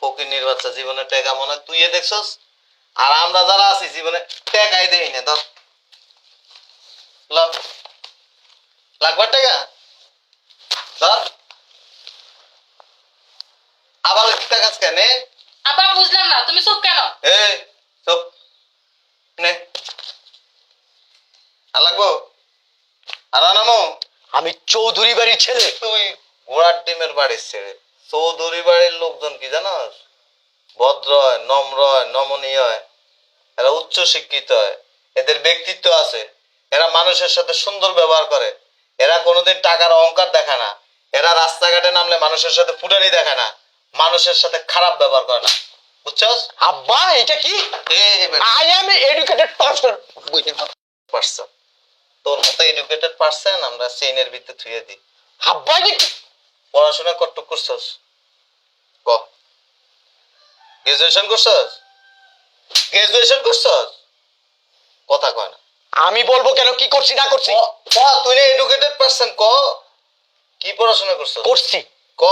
ফকির বাচ্চা জীবনে টেকা মনে তুই দেখছস? আর আমরা যারা আছি জীবনে টেকাই দেই না। ধর। লাগবার টেকা? ধর। আবার টাকা কেন? আবার বুঝলাম না। তুমি চুপ কেন? এ চুপ। নে। আর লাগবো? আর আনামো? আমি চৌধুরী বাড়ির ছেলে। তুই ঘোড়ার ডিমের বাড়ির ছেড়ে চৌধুরী বাড়ির লোকজন কি জানাস? ভদ্র হয় নম্র হয় নমনীয় হয় এরা উচ্চ শিক্ষিত হয় এদের ব্যক্তিত্ব আছে। এরা মানুষের সাথে সুন্দর ব্যবহার করে। এরা কোনোদিন টাকার অহংকার দেখায় না। এরা রাস্তাঘাটে নামলে মানুষের সাথে ফুটানি দেখায় না। মানুষের সাথে খারাপ ব্যবহার করে না। বুঝছস? আব্বা এটা কি? I am educated person person তোর মতো এডুকেটেড পারসন আমরা চেইনের ভিতরে থুয়ে দিই। আব্বা কি পড়াশোনা কতটুক করছস? ক। গ্রাজুয়েশন করছস? গ্রাজুয়েশন করছস? কথা কয় না। আমি বলব কেন কি করছি না করছি? ক তুই না এডুকেটেড পারসন ক। কি পড়াশোনা করছস? করছি। ক।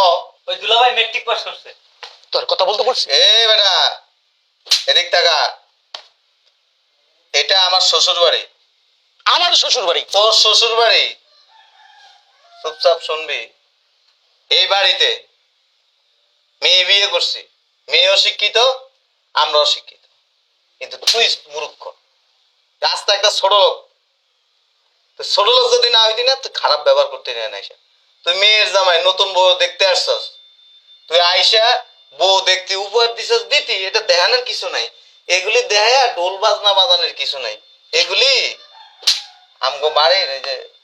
ওই দুলাভাই মেট্রিক পাস করছে। তোর কথা বলতে বলছি? এ বেটা এদিক টাকা এটা আমার শ্বশুর বাড়ি আমার শ্বশুর বাড়ি তোর শ্বশুর বাড়ি চুপচাপ শুনবি। এই বাড়িতে মেয়ে বিয়ে করছি। মেয়েও শিক্ষিত, আমরাও শিক্ষিত। কিন্তু তুই মূর্খ। রাস্তা একটা ছোট লোক। তো ছোট লোক যদি না হইতি না, তুই খারাপ ব্যবহার করতে নেয় আইসা তুই মেয়ের জামাই, নতুন বউ দেখতে আসছস। তুই আইসা বউ দেখতে উপহার দিছস, দিতি, এটা দেখানোর কিছু নাই। এগুলি দেখায় ঢোল বাজনা বাজানোর কিছু নাই। এগুলি আমগো বাড়ির এই যে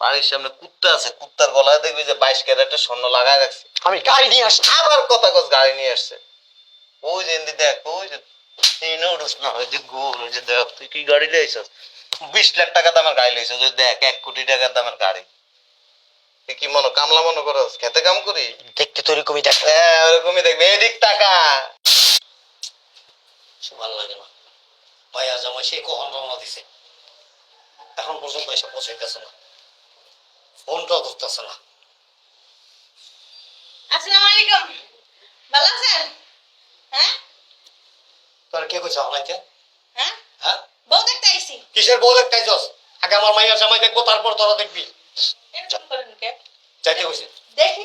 বাড়ির সামনে কুত্তা আছে কুত্তার গলায় দেখবি যে বাইশ ক্যারেটের স্বর্ণ লাগায় রাখছে। আমি গাড়ি নিয়ে আসছি। আবার কথা কস গাড়ি নিয়ে আসছে। ওই যে এমনি দেখ ওই যে এই নোডস না ওই যে গোল ওই যে দেখ তুই কি গাড়ি লইছস? বিশ লাখ টাকা দামের গাড়ি লইছস ওই দেখ এক কোটি টাকার দামের গাড়ি। তুই কি মনে কামলা মনে করস? খেতে কাম করি? দেখতে তো এরকমই দেখা। হ্যাঁ ওরকমই দেখবি। এদিক টাকা। ভালো লাগে না। ভাইয়া জামাই সে কখন রওনা দিছে? এখন পর্যন্ত এসে পৌঁছাইতেছে না। ফোনটাও ধরতেছে না। আসসালামু আলাইকুম। ভালো আছেন? হ্যাঁ? তোর কে কইছে হলাইতে হ্যাঁ? হ্যাঁ? বউ দেখতে আইছি। কিসের বউ দেখতে যাস আগে আমার মাইয়া জামাই দেখব তারপর তোরা দেখবি। এরকম করেন কে? যাইতে কইছে। দেখি।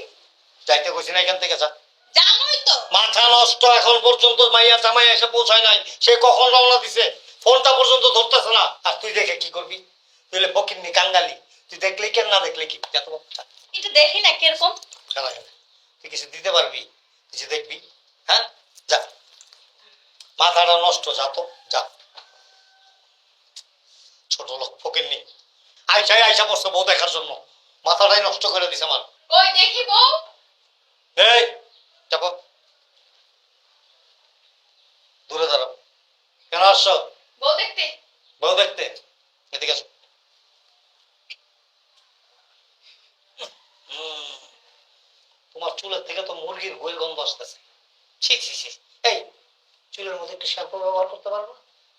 যাইতে কইছে না এখান থেকে যা। জানোই তো। মাথা নষ্ট এখন পর্যন্ত মাইয়া জামাই এসে পৌঁছায় নাই। সে কখন রওনা দিছে? ফোনটা পর্যন্ত ধরতেছে না। আর তুই দেখে কি করবি? তুই হলে ফকিরনি কাঙ্গালি। তুই দেখলি কেন না দেখলি কি? যা তো যা, একটু দেখি না কীরকম। চলা গেলে তুই কিছু দিতে পারবি? কিছু দেখবি? হ্যাঁ? যা। মাথাটা নষ্ট যা তো যা। ছোট লোক ফকিরনি আইসাই আইসা বসছে বউ দেখার জন্য। মাথাটাই নষ্ট করে দিছে আমার। ওই দেখি বউ। এই চাপো দূরে দাঁড়াও। কেন আসছো? বউ দেখতে। বউ দেখতে। এদিকে আসো। তোমার চুলের থেকে তো মুরগির গোল গন্ধ আসতেছে। ছি ছি ছি। এই, চুলের মধ্যে একটু শ্যাম্পু ব্যবহার করতে পারব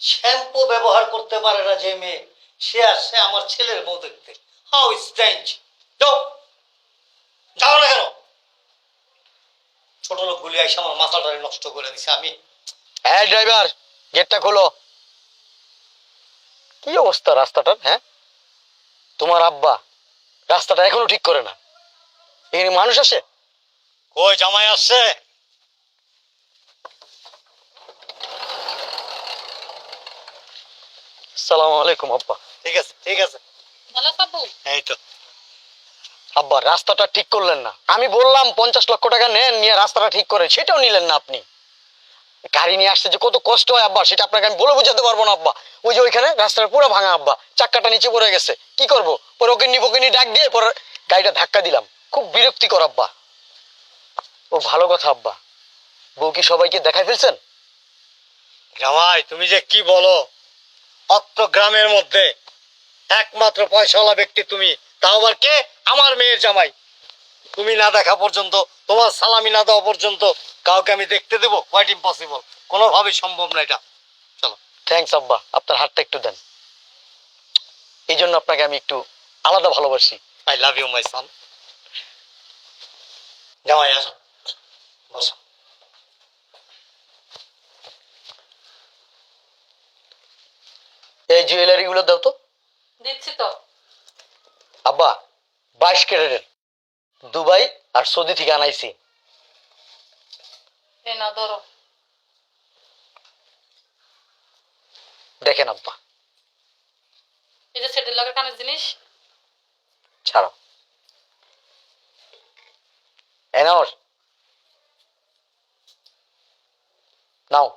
শ্যাম্পু ব্যবহার করতে পারে না যে মেয়ে। সে আসছে আমার ছেলের বউ দেখতে। হাউ স্ট্রেঞ্জ যাও। যাও না কেন? ছোট লোকগুলি আইসা আমার মাথাটা নষ্ট করে দিছে। আমি হ্যাঁ ড্রাইভার, গেটটা খোলো। কি অবস্থা রাস্তাটার হ্যাঁ? তোমার আব্বা রাস্তাটা এখনও ঠিক করে না। এখানে মানুষ আসে কই জামাই আসছে? সালাম আলাইকুম আব্বা। ঠিক আছে ঠিক আছে। ভালো পাবো এই তো। আব্বা রাস্তাটা ঠিক করলেন না। আমি বললাম পঞ্চাশ লক্ষ টাকা নেন নিয়ে রাস্তাটা ঠিক করে সেটাও নিলেন না আপনি। গাড়ি নিয়ে আসতে যে কত কষ্ট হয় আব্বা। সেটা আপনাকে আমি বলে বোঝাতে পারব না আব্বা। ওই যে ওইখানে রাস্তাটা পুরো ভাঙা আব্বা। চাক্কাটা নিচে পড়ে গেছে। কি করব? পরে ওকে নি ওকে নি ডাক দিয়ে পরে গাড়িটা ধাক্কা দিলাম। খুব বিরক্তিকর আব্বা। ও ভালো কথা আব্বা। বউ কি সবাইকে দেখাই ফেলছেন? জামাই তুমি যে কি বলো? অত্র গ্রামের মধ্যে একমাত্র পয়সাওয়ালা ব্যক্তি তুমি। তাও আবার কে? আমার মেয়ের জামাই। তুমি না দেখা পর্যন্ত তোমার সালামি না দেওয়া পর্যন্ত কাউকে আমি দেখতে দেবো? কোয়াইট ইম্পসিবল কোনোভাবে সম্ভব না এটা। চলো। থ্যাঙ্কস আব্বা আপনার হাতটা একটু দেন। এই জন্য আপনাকে আমি একটু আলাদা ভালোবাসি। আই লাভ ইউ মাই সন জামাই আসো বসো এই জুয়েলারি গুলো দাও তো। দিচ্ছি তো। আব্বা বাইশ ক্যারেটের। দুবাই আর সৌদি থেকে আনাইছি। না ধরো। দেখেন আব্বা। এটা সেটেল লগের কানের জিনিস। ছাড়ো। এনাওর নাও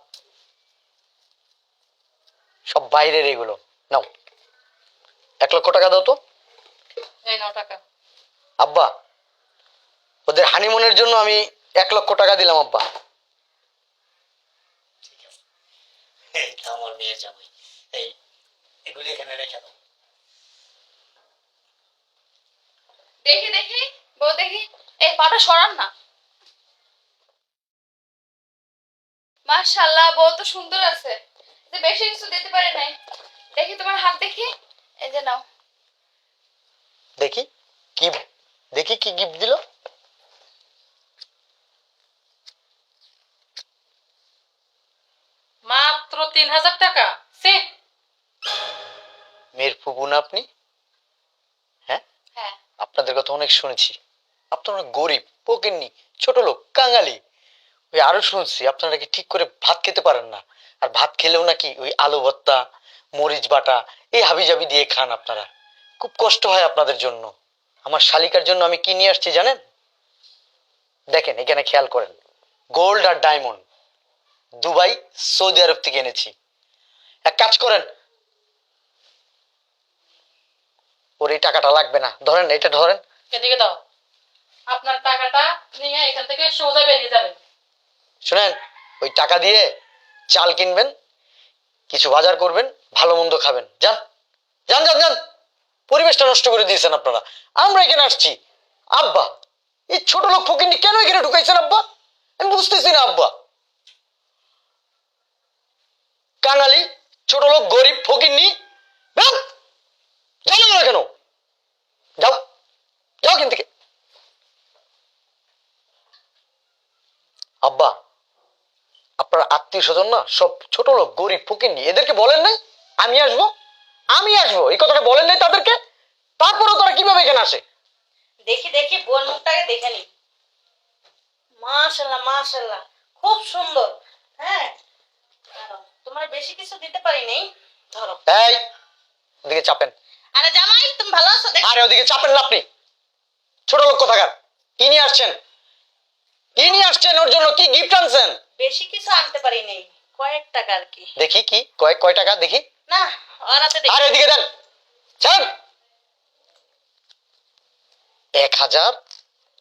সব বাইরের এগুলো। নাও। এক লক্ষ টাকা দাও তো। এই নাও টাকা। আব্বা ওদের হানিমুনের জন্য আমি এক লক্ষ টাকা দিলাম আব্বা। ঠিক আছে। আমার মেয়ে যাবে এই এগুলি এখানে রেখে দাও। দেখি দেখি। বউ দেখি। এই পাটা সরান না। মাশাআল্লাহ বউ তো সুন্দর আছে। যে বেশি কিছু দিতে পারে নাই। দেখি তোমার হাত দেখি। এই যে নাও। দেখি কি দেখি কি গিফট দিল। মাত্র তিন হাজার টাকা। সে মেয়ের ফুবু না আপনি? হ্যাঁ? হ্যাঁ। আপনাদের কথা অনেক শুনেছি। আপনারা গরিব পকেননি ছোট লোক, কাঙালি। ওই আরও শুনছি, আপনারা কি ঠিক করে ভাত খেতে পারেন না? আর ভাত খেলেও নাকি ওই আলু ভর্তা, মরিচ বাটা, এই হাবিজাবি দিয়ে খান আপনারা। খুব কষ্ট হয় আপনাদের জন্য। আমার শালিকার জন্য আমি কি নিয়ে আসছি জানেন? দেখেন, এখানে খেয়াল করেন। গোল্ড আর ডায়মন্ড। দুবাই, সৌদি আরব থেকে এনেছি। এক কাজ করেন। ওর এই টাকাটা লাগবে না। ধরেন, এটা ধরেন। দাও। আপনার টাকাটা নিয়ে এখান থেকে সোজা বেরিয়ে যাবেন। শুনেন, ওই টাকা দিয়ে চাল কিনবেন, কিছু বাজার করবেন, ভালো মন্দ খাবেন। যান যান যান যান। পরিবেশটা নষ্ট করে দিয়েছেন আপনারা। আমরা এখানে আসছি। আব্বা, এই ছোট লোক ফকিনি কেন এখানে ঢুকাইছেন আব্বা? আমি বুঝতেছি না আব্বা। কাঙালি, ছোট লোক, গরিব ফকিন্নি যাও না কেন? যাও যাও এখান আব্বা আপনার আত্মীয় স্বজন না সব ছোট লোক গরিব ফকিরনি এদেরকে বলেন নাই? আমি আসব? আমি আসব? এই কথাটা বলেন নাই তাদেরকে? তারপরেও তারা কীভাবে এখানে আসে? দেখি দেখি বোন মুখটাকে দেখে নি। মাশাল্লাহ মাশাল্লাহ খুব সুন্দর। হ্যাঁ? তোমার বেশি কিছু দিতে পারি নেই? ধরো। এই ওদিকে চাপেন। আরে জামাই তুমি ভালো আছো? দেখ। আরে ওদিকে চাপেন না আপনি। ছোট লোক কোথাকার? কি নিয়ে আসছেন? কি নিয়ে আসছেন ওর জন্য কি গিফট আনছেন? বেশি কিছু আনতে পারি নেই কয়েক টাকা আর কি। দেখি কি কয় কয় টাকা দেখি। না দেখি। আর এদিকে দেন এক হাজার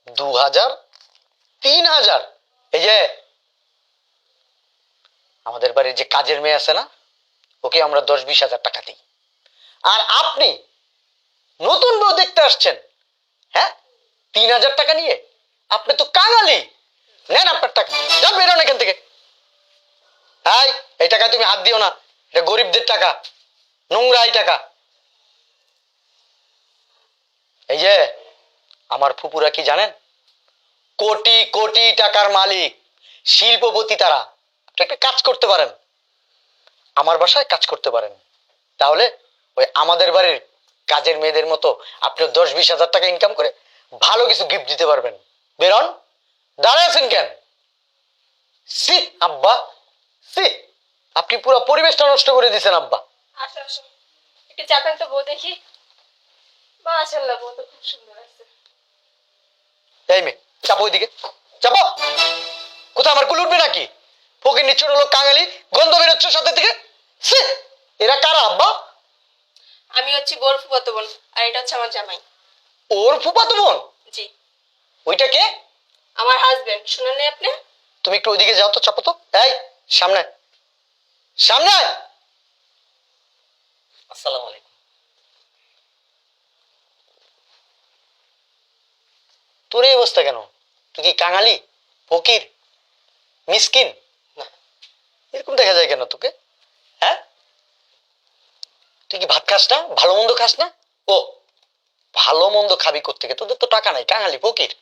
দু হাজার তিন হাজার। এই যে আমাদের বাড়ির যে কাজের মেয়ে আছে না ওকে আমরা দশ বিশ হাজার টাকা দিই। আর আপনি নতুন বউ দেখতে আসছেন হ্যাঁ? তিন হাজার টাকা নিয়ে। আপনি তো কাঙালি। আপনার টাকা এখান থেকে। হাই এই টাকা তুমি হাত দিও না। এটা গরিবদের টাকা, নোংরা এই টাকা। এই যে, আমার ফুপুরা কি জানেন? কোটি কোটি টাকার মালিক, শিল্পপতি তারা। একটা কাজ করতে পারেন। আমার বাসায় কাজ করতে পারেন। তাহলে ওই আমাদের বাড়ির কাজের মেয়েদের মতো আপনি দশ বিশ হাজার টাকা ইনকাম করে ভালো কিছু গিফট দিতে পারবেন। বেরন। দাঁড়ায় আছেন কেন? সি আব্বা সি আপনি পুরো পরিবেশটা নষ্ট করে দিয়েছেন আব্বা। আসো আসো। একটু চাপেন তো বউ দেখি। মাশাআল্লাহ বউ তো খুব সুন্দর আছে। এই মেয়ে চাপো ওইদিকে। চাপো। কোথাও আমার কুল উঠবে নাকি? ফকির নিচ্ছর লোক কাঙালি গন্ধ বেরোচ্ছে সাথে থেকে! এরা কারা আব্বা? আমি হচ্ছি বোর বোন আর এটা হচ্ছে আমার জামাই। ওর ফুপাতো বোন? জি। ওইটা কে? আমার হাজবেন্ড শুনেন নাই আপনি? তুমি একটু ওইদিকে যাও তো চাপো তো। এই সামনে। সামনে। আসসালামু আলাইকুম। তোর এই অবস্থা কেন? তুই কি কাঙালি? ফকির? মিসকিন? না। এরকম দেখা যায় কেন তোকে? হ্যাঁ? তুই কি ভাত খাস না? ভালো মন্দ খাস না? ও ভালো মন্দ খাবি কোথেকে তোদের তো টাকা নাই কাঙালি ফকির।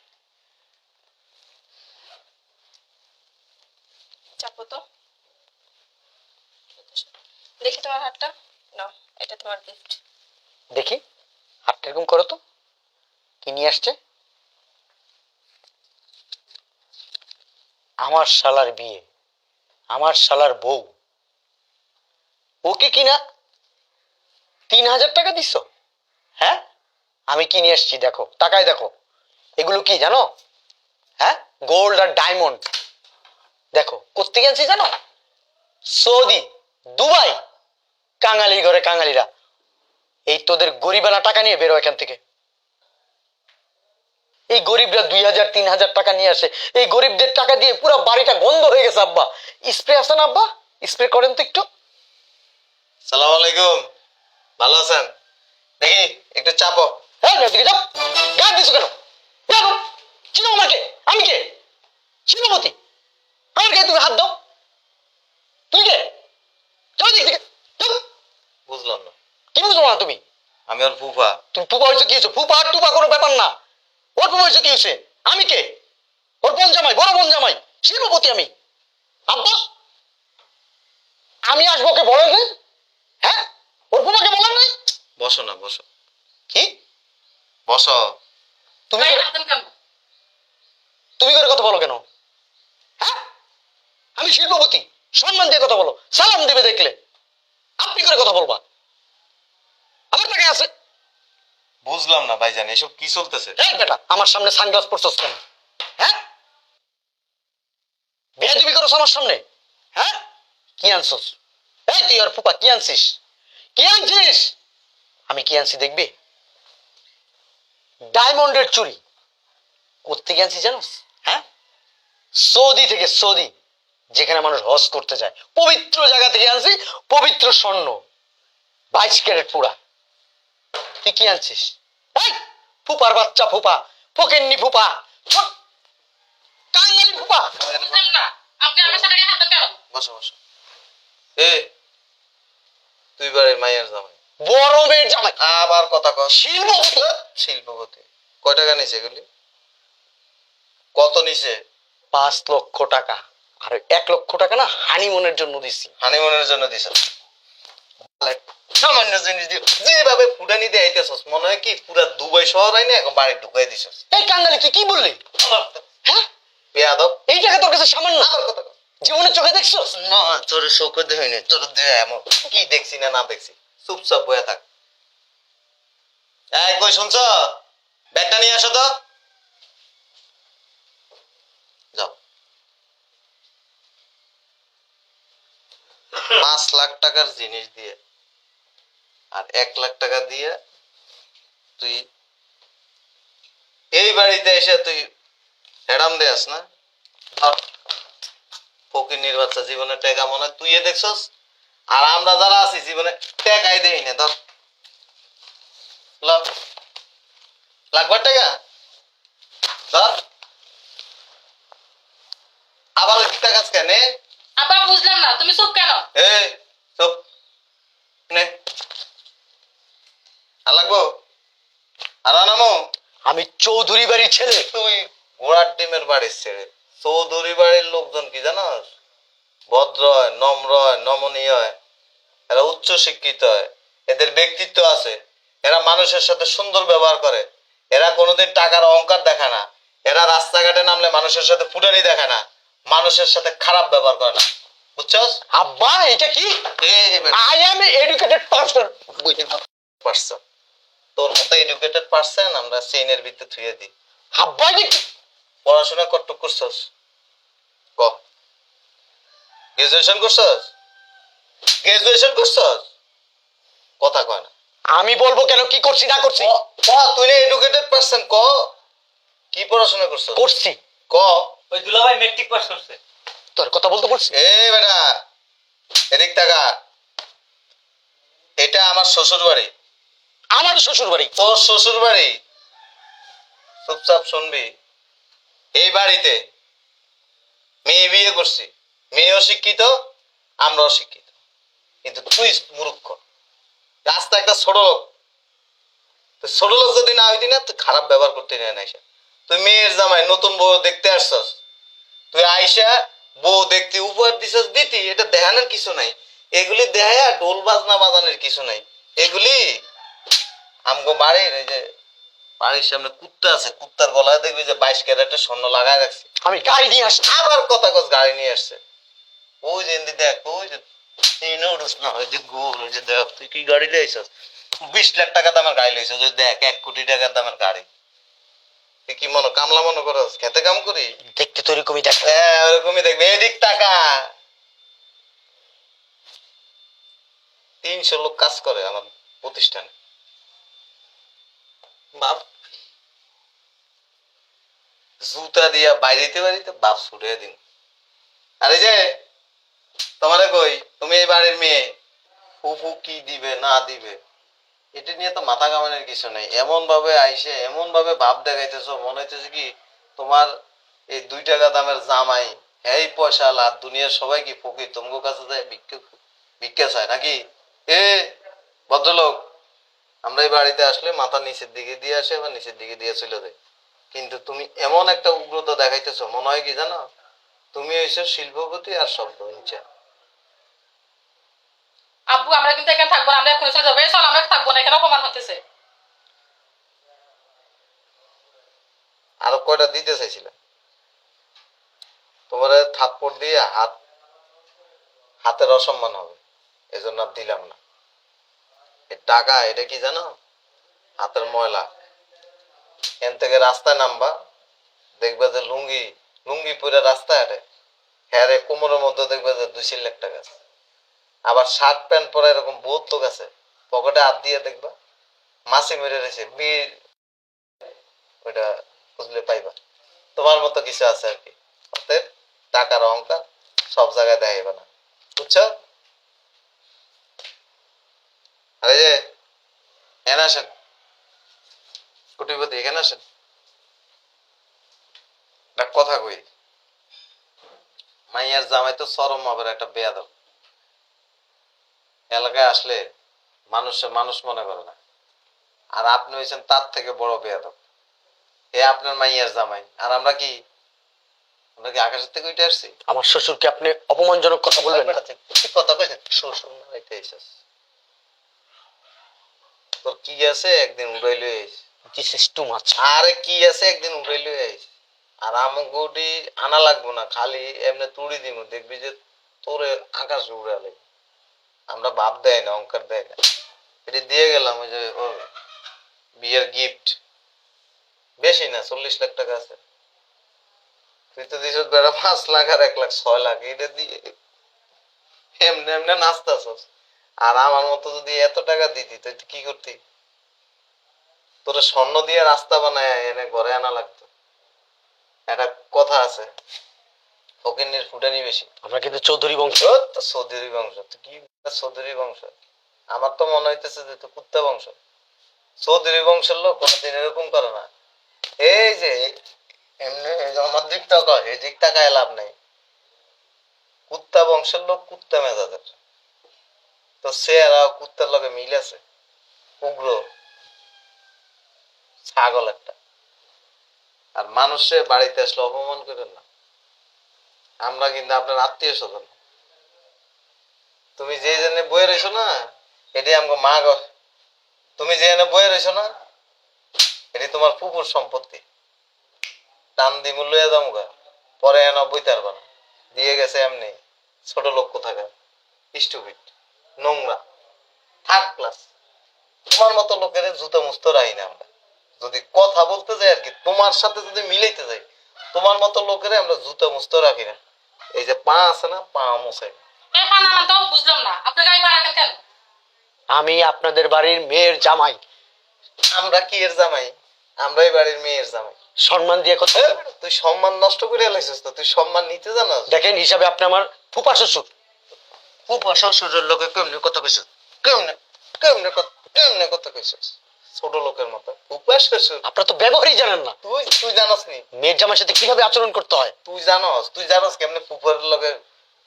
চাপো তো। দেখি তোমার হাতটা। এটা তোমার গিফট দেখি, হাতটা এরকম করো তো। কি নিয়ে আসছে? আমার শালার বিয়ে, আমার শালার বউ। ওকে কিনা তিন হাজার টাকা দিছ? হ্যাঁ? আমি কি নিয়ে আসছি? দেখো টাকায় দেখো। এগুলো কি জানো? হ্যাঁ? গোল্ড আর ডায়মন্ড। দেখো কোথেকে আনছি জানো? Saudi Dubai. কাঙালির ঘরে কাঙালিরা। এই তোদের গরিবানা টাকা নিয়ে বেরো এখান থেকে। এই গরিবরা দুই হাজার তিন হাজার টাকা নিয়ে আসে। এই গরিবদের টাকা দিয়ে পুরো বাড়িটা গন্ধ হয়ে গেছে আব্বা। স্প্রে আছে না আব্বা। স্প্রে করেন তো একটু। সালাম আলাইকুম। ভালো আছেন? দেখি একটু চাপো হ্যাঁ দিকে যাও। গায়ে দিছো কেন? আমাকে। আমি কে? শিলমতি আমার গায়ে তুমি হাত দাও। তুই কে? যাও দিক থেকে। বুঝলাম না। কি বুঝলো না তুমি? আমি ওর ফুফা। তুমি ফুপা হয়েছে কি হয়েছে? ফুপা আর টুপা কোনো ব্যাপার না। ওর ফুপা হয়েছে কি হয়েছে? আমি কে? ওর বোন জামাই বড় বোন জামাই। শিল্পপতি আমি। আব্বা আমি আসব ওকে বলেন নাই? হ্যাঁ? ওর ফুপাকে বলেন নাই? বসো না বসো। কি? বসো। তুমি তুমি করে কথা বলো কেন? আমি শিল্পপতি। সম্মান দিয়ে কথা বলো সালাম দেবে দেখলে। আপনি করে কথা বলবা। আমার টাকা আছে। বুঝলাম না ভাইজান এসব কি চলতেছে? এই বেটা আমার সামনে সানগ্লাস পরছস কেন? হ্যাঁ? বেয়াদবি করছ আমার সামনে? হ্যাঁ? কি আনছস? এই তুই আর ফুপা কি আনছিস? কি আনছিস? আমি কি আনছি দেখবি? ডায়মন্ডের চুরি কোথেকে আনছি জানোস? হ্যাঁ? সৌদি থেকে সৌদি। যেখানে মানুষ হজ করতে যায়। পবিত্র জায়গা থেকে আনছি পবিত্র স্বর্ণ। বাইশ ক্যারেট পুরা। তুই কি আনছিস? ফুপার বাচ্চা ফুপা ফকেননি ফুপা। কাঙ্গালি ফুপা। আপনি আমার সাথে হাত কেন? বসো বসো। এ তুই মাইয়ার জামাই। বড় মেয়ের জামাই। আবার কথা কর শিল্পপতি। শিল্পপতি। কয় টাকা নিছে এগুলি? কত নিছে? পাঁচ লক্ষ টাকা। আর এক লক্ষ টাকা না হানিমুনের জন্য দিছি। হানিমুনের জন্য দিছে? সামান্য জিনিস দিয়ে যেভাবে ফুটানি দিয়ে আইতেছস মনে হয় কি পুরা দুবাই শহর আইনে এখন বাড়ি ঢুকাই দিছস। এই কাঙ্গালি তুই কি বললি? হ্যাঁ? বেয়াদব। এই টাকা তোর কাছে সামান্য। জীবনের চোখে দেখছ না তোর চোখে দেখিনি। তোর দেহ এমন। কি দেখছি না না দেখছি? চুপচাপ বয়ে থাক। এই কই শুনছ? ব্যাগটা নিয়ে আসো তো যাও পাঁচ লাখ টাকার জিনিস দিয়ে। আর এক লাখ টাকা দিয়ে তুই এই বাড়িতে এসে তুই হেডাম দেয়াস না। ফকির জীবনে টেকা মনে তুই দেখছস? আর আমরা যারা আছি, জীবনে টেকাই দেই না। ধর। লাগবার টাকা? ধর। আবার টাকা কেন বুঝলাম না তুমি চুপ কেন? এ চুপ। নে। আর লাগবো? আর আনামো? আমি চৌধুরী বাড়ির ছেলে। তুই ঘোড়ার ডিমের বাড়ির ছেড়ে চৌধুরী বাড়ির লোকজন কি জানাস? ভদ্র হয় নম্র হয় নমনীয় হয়। এরা উচ্চ শিক্ষিত হয়। এদের ব্যক্তিত্ব আছে। এরা মানুষের সাথে সুন্দর ব্যবহার করে। এরা কোনোদিন টাকার অহংকার দেখায় না। এরা রাস্তাঘাটে নামলে মানুষের সাথে ফুটানি দেখায় না। মানুষের সাথে খারাপ ব্যবহার করে না। বুঝছস? আব্বা এটা কি? I am educated person person তোর মতো এডুকেটেড পার্সন আমরা চেইনের ভিতরে থুয়ে দিই। আব্বা কি? পড়াশোনা কতটুকু করছস? ক? গ্রাজুয়েশন করছস? গ্রাজুয়েশন করছস? কথা কয় না। আমি বলব কেন কি করছি না করছি? ক ক, তুই এডুকেটেড পারসন ক? কি পড়াশোনা করছস? করছি। ক? ওই দুলাভাই মেট্রিক পাস করছে। তোর কথা বলতে বলছি? এ বেটা এদিক টাকা এটা আমার শ্বশুর বাড়ি আমার শ্বশুর বাড়ি তোর শ্বশুর বাড়ি চুপচাপ শুনবি। এই বাড়িতে মেয়ে বিয়ে করছি। মেয়েও শিক্ষিত আমরাও শিক্ষিত। কিন্তু তুই মূর্খ। রাস্তা একটা ছোট লোক। তুই ছোট লোক যদি না হইতি না তুই খারাপ ব্যবহার করতে নেয় না তুই মেয়ের জামাই নতুন বউ দেখতে আসছস। তুই আইসা বউ দেখতে উপহার দিছস দিতি এটা কিছু নাই। এগুলি ঢোল বাজনা বাজানোর কিছু নাই। এগুলি আমগো বাড়ির এই যে বাড়ির সামনে কুত্তা আছে কুত্তার গলায় দেখবি যে বাইশ ক্যারেটের স্বর্ণ লাগায় রাখছি। আমি গাড়ি নিয়ে আসছি। আবার কথা কস গাড়ি নিয়ে আসছে। ওই যে দেখ ওই যে ইনোডুস না ওই যে গোল ওই যে দেখ তুই কি গাড়ি লিয়েছিস বিশ লাখ টাকা দামের গাড়ি লিয়েছিস ওই দেখ এক কোটি টাকার দামের গাড়ি। কি মনে কামলা মনে করস? খেতে কাম করি? দেখতে তো এরকমই দেখা। হ্যাঁ ওরকমই দেখবে। এদিক টাকা তিনশো লোক কাজ করে আমার প্রতিষ্ঠানে। বাপ। জুতা দিয়া বাইরেতে বাড়িতে বাপ ছুটে দিন। আরে যে তোমারে কই? তুমি এই বাড়ির মেয়ে। ফুফু কি দিবে না দিবে? এটা নিয়ে তো মাথা কামানোর কিছু নেই। এমন ভাবে আইসে এমন ভাবে ভাব দেখাইতেছো, মনে হইতেছে কি তোমার এই দুই টাকা দামের জামাই হ্যাঁ পয়সা আর দুনিয়ার সবাই কি ফকির? তোমার কাছে যায় ভিক্ষা চায় নাকি? এ, ভদ্রলোক, আমরা এই বাড়িতে আসলে মাথা নিচের দিকে দিয়ে আসে আবার নিচের দিকে দিয়ে চলে যায়। কিন্তু তুমি এমন একটা উগ্রতা দেখাইতেছো, মনে হয় কি জানো? তুমি হয়েছো শিল্পপতি আর সব নিচে আব্বু, আমরা কিন্তু এখানে থাকব আমরা এখন চলে চল, আমরা থাকব না এখানে অপমান হতেছে। আরও কয়টা দিতে চাইছিলাম তোমার থাপ্পড় দিয়ে হাত, হাতের অসম্মান হবে। এজন্য আর দিলাম না। টাকা, এটা কি জানো? হাতের ময়লা। এন থেকে রাস্তায় নামবা, দেখবে যে লুঙ্গি লুঙ্গি পরে রাস্তায় হাঁটে হ্যাঁ রে, কোমরের মধ্যে দেখবে যে দুই লাখ টাকা আছে। আবার শার্ট প্যান্ট পরে এরকম বহুত লোক আছে। পকেটে হাত দিয়ে দেখবা। মাসি মেরে রয়েছে বীর ওইটা খুঁজলে পাইবা। তোমার মতো কিছু আছে আর কি। অতএব টাকার অহংকার সব জায়গায় দেখাইবে না। বুঝছ? আরে যে এখানে আসেন। কুটিপতি এখানে আসেন। কথা কই? মাইয়ার জামাই তো চরম মাপের একটা বেয়াদব। এলাকায় আসলে মানুষে মানুষ মনে করে না। আর আপনি হয়েছেন তার থেকে বড় বেয়াদব। এ আপনার মাইয়ার জামাই। আর আমরা কি আমরা কি আকাশের থেকে উঠে আসছি? আমার শ্বশুরকে আপনি অপমানজনক কথা বলবেন না। কথা কইছেন? শ্বশুর না এসেছ। তোর কি আছে? একদিন উড়াই লই আইস। দিস ইজ টু মাচ আরে কি আছে? একদিন উড়াই লই আইস। আর আমগুটি আনা লাগবো না খালি এমনি তুড়ি দিব দেখবি যে তোরে আকাশ উড়ালে। আমরা ভাব দেয় না অঙ্কার দেয় না। এটা দিয়ে গেলাম ওই যে ওর বিয়ের গিফট বেশি না, চল্লিশ লাখ টাকা আছে। তুই তো দিস পাঁচ লাখ আর এক লাখ, ছয় লাখ, এটা দিয়ে এমনি এমনি নাচতাছস। আর আমার মতো যদি এত টাকা দিতি তুই কি করতি? তোর স্বর্ণ দিয়ে রাস্তা বানায় এনে ঘরে আনা লাগতো। একটা কথা আছে ফুটানি বেশি। আমরা কিন্তু চৌধুরী বংশ। তো চৌধুরী বংশ। তুই কি চৌধুরী বংশ? আমার তো মনে হইতেছে যে তুই কুত্তা বংশ। চৌধুরী বংশের লোক কোনোদিন এরকম করে না। এই যে, এমনি আমার এই লাভ নাই। কুত্তা বংশের লোক কুত্তা মেজাজের। তো আর কুত্তার লগে মিল আছে? উগ্র। ছাগল একটা। আর মানুষে বাড়িতে আসলে অপমান করেন না। আমরা কিন্তু আপনার আত্মীয় স্বজন তুমি যে জন্য বয়ে রয়েছো না এটি আমাকে মা গো। তুমি যে এনে বয়ে রয়েছো না এটি তোমার পুকুর সম্পত্তি। টান দি মূল্য দাম পরে এনে বইতে পারবা দিয়ে গেছে এমনি ছোট লোক কোথাকার? স্টুপিড, নোংরা। Third class. তোমার মতো লোকের জুতো মুস্ত রাই না আমরা। যদি কথা বলতে যাই আর কি, তোমার সাথে যদি মিলাইতে যাই, তোমার মতো লোকের আমরা জুতো মুস্ত রাখি না। এই যে পা আছে না পা তো বুঝলাম না। আপনি গাড়ি ভাড়া কেন? আমি আপনাদের বাড়ির মেয়ের জামাই। আমরা কি এর জামাই? আমরাই বাড়ির মেয়ের জামাই। সম্মান দিয়ে কথা তুই সম্মান নষ্ট করে এলাইছিস তো তুই সম্মান নিতে জানাস? দেখেন হিসাবে আপনি আমার ফুপা শ্বশুর। ফুপা শ্বশুরের লোকে কেমনি কথা কইছ? কেমনে কেমনে কথা কেমনে কথা কইছিস? ছোট লোকের মতো। উপাস শ্বশুর আপনারা তো ব্যবহারই জানেন না। তুই তুই জানাস নি? মেয়ের সাথে কীভাবে আচরণ করতে হয়? তুই জানস তুই জানস কেমনে লগে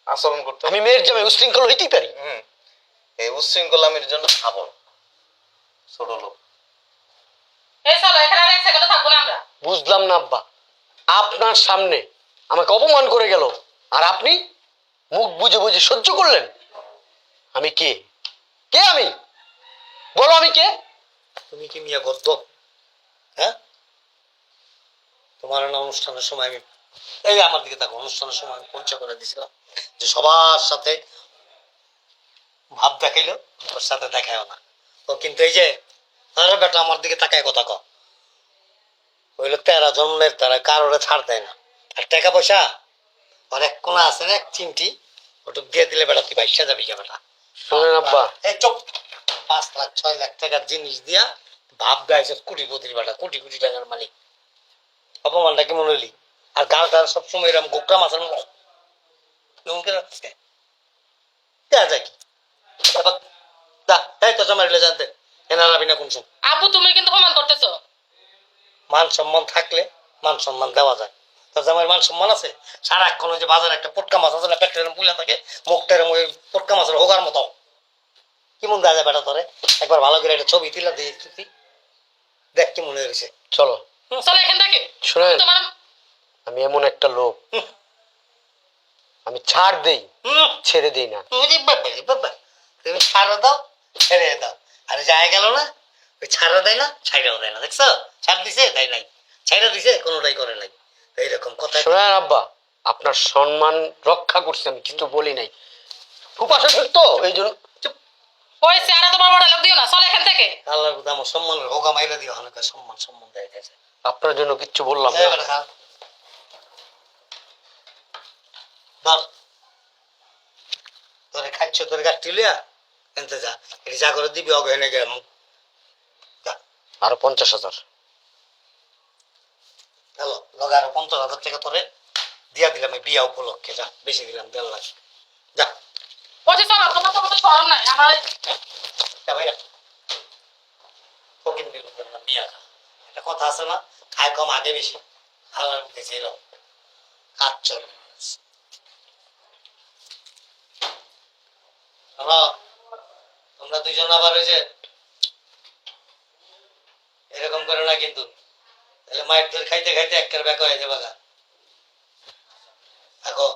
আচরণ করতে আমি মেয়ের জামাই উশৃঙ্খল হইতেই পারি। হুম। এই উচ্ছৃঙ্খলামির জন্য খাব। ছোট লোক। এই চলো এখানে আর এক সেকেন্ড থাকব না আমরা। বুঝলাম না আব্বা। আপনার সামনে আমাকে অপমান করে গেল। আর আপনি মুখ বুঝে বুঝে সহ্য করলেন? আমি কে? কে আমি? বলো আমি কে? তুমি কি মিয়া গদ্য? হ্যাঁ? তোমার না অনুষ্ঠানের সময় আমি এই আমার দিকে থাকো অনুষ্ঠানের সময় আমি পরিচয় করে দিছিলাম যে সবার সাথে ভাব দেখাইলো ওর সাথে দেখায়ও না। ও কিন্তু এই যে আরে বেটা আমার দিকে তাকায় কথা ক। হইল তেরা জন্মের তারা কারোরে ছাড় দেয় না। আর টাকা পয়সা অনেক কোনা আছে না এক চিমটি ওটুক দিয়ে দিলে বেটা তুই বাইশা যাবি কে বেটা? শোনেন আব্বা। এই চুপ। পাঁচ লাখ ছয় লাখ টাকার জিনিস দিয়া ভাব গাইছে কোটি কোটির বেটা কোটি কোটি টাকার মালিক। অপমানটা কেমন হইলি? আর গাল গাল সবসময় এরকম গোকরা মাছের মতো। রাখছে দেয়া যায় কি? দা এই তো জমা জানতে এনার আবি না কোন সব আব্বু তুমি কিন্তু করতেছো। মান সম্মান থাকলে মান সম্মান দেওয়া যায়। তোর মান সম্মান আছে? সারাক্ষণ ওই যে বাজারে একটা পটকা মাছ আছে না পেটের পুলা থাকে মুখটা এরম ওই পটকা মাছের হোগার মতো। কি মন দেওয়া বেটা তোরে? একবার ভালো করে একটা ছবি তুলে দিয়ে তুই। দেখ কি মনে হয়েছে। চলো। চলো এখান থেকে। শোনেন আমি এমন একটা লোক। আমি ছাড় দেই ছেড়ে দিই না। বাবা বাবা তুমি ছাড়া দাও ছেড়ে দাও। আরে যায় গেল না। ওই ছাড়া দেয় না ছাইড়াও দেয় না দেখছ? ছাড় দিছে দেয় নাই। ছাইড়া দিছে কোনোটাই করে নাই। এইরকম কথা শোনেন আব্বা আপনার সম্মান রক্ষা করছি আমি কিন্তু বলি নাই। ফুপাশা তো এই জন্য ওই চেহারা তোমার বড় লোক দিও না চলো এখান থেকে। আল্লাহর কথা আমার সম্মানের হোগা মাইরা দিও অনেক সম্মান সম্মান দেয় গেছে আপনার জন্য কিচ্ছু বললাম না। ধর। তোরে খাচ্ছ তোর গাছটি লিয়া এনতে যা এটি যা করে দিবি অগহেনে গে যা। আরও পঞ্চাশ হাজার। হ্যালো লগে আরও পঞ্চাশ হাজার টাকা তোরে দিয়া দিলাম বিয়া উপলক্ষে যা বেশি দিলাম দেড় লাখ। যা। যে চলো, তোমার তো কোনো শরম নাই, আমার ফকির একটা কথা আছে না? খায় কম, আগে বেশি। আল্লাহর মুখে ছিল কাজ চল তোমরা দুজন আবার ওই যে এরকম করে না কিন্তু। তাহলে মায়ের ধরে খাইতে খাইতে একের ব্যাক হয়ে যাবে দেখো